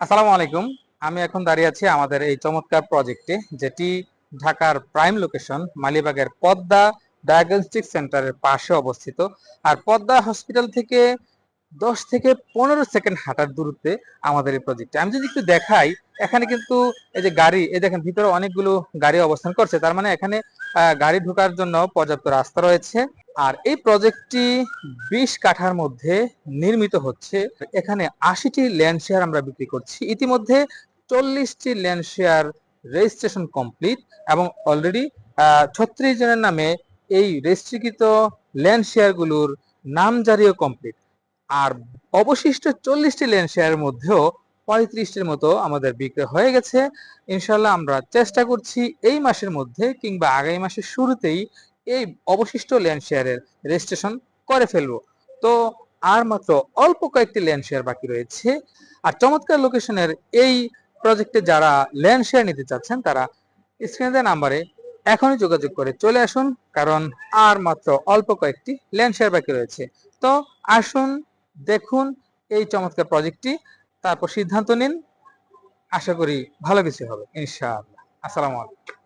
আসসালামু আলাইকুম। আমি এখন দাঁড়িয়ে আছি আমাদের এই চমৎকার প্রজেক্টে যেটি ঢাকার প্রাইম লোকেশন মালিবাগের পদ্মা ডায়াগনস্টিক সেন্টারের পাশে অবস্থিত। আর পদ্মা হসপিটাল থেকে দশ থেকে পনেরো সেকেন্ড হাঁটার দূরত্বে আমাদের এই প্রজেক্টে আমি যদি একটু দেখাই, এখানে কিন্তু এই যে গাড়ি, এই দেখেন ভিতরে অনেকগুলো গাড়ি অবস্থান করছে। তার মানে এখানে গাড়ি ঢোকার জন্য পর্যাপ্ত রাস্তা রয়েছে। আর এই প্রজেক্টটি বিশ কাঠার মধ্যে নির্মিত হচ্ছে। এখানে আশিটি ল্যান্ড শেয়ার আমরা বিক্রি করছি। ইতিমধ্যে চল্লিশটি ল্যান্ড শেয়ার রেজিস্ট্রেশন কমপ্লিট এবং অলরেডি ছত্রিশ জনের নামে এই রেজিস্ট্রিকৃত ল্যান্ড শেয়ারগুলোর নামজারিও কমপ্লিট আর অবশিষ্ট চল্লিশটি ল্যান্ড শেয়ারের মধ্যেও পঁয়ত্রিশটির মতো আমাদের বিক্রি হয়ে গেছে। ইনশাল্লাহ আমরা চেষ্টা করছি এই মাসের মধ্যে কিংবা আগামী মাসের শুরুতেই এই অবশিষ্ট ল্যান্ড শেয়ারের রেজিস্ট্রেশন করে ফেলব। তো আর মাত্র অল্প কয়েকটি ল্যান্ড শেয়ার বাকি রয়েছে। আর চমৎকার লোকেশনের এই প্রজেক্টে যারা ল্যান্ড শেয়ার নিতে চাচ্ছেন, তারা স্ক্রিনে দেওয়া নাম্বারে এখনই যোগাযোগ করে চলে আসুন, কারণ আর মাত্র অল্প কয়েকটি ল্যান্ড শেয়ার বাকি রয়েছে। তো আসুন, দেখুন এই চমৎকার প্রজেক্টটি তারপর সিদ্ধান্ত নিন। আশা করি ভালো কিছু হবে, ইনশাআল্লাহ। আসসালামু আলাইকুম।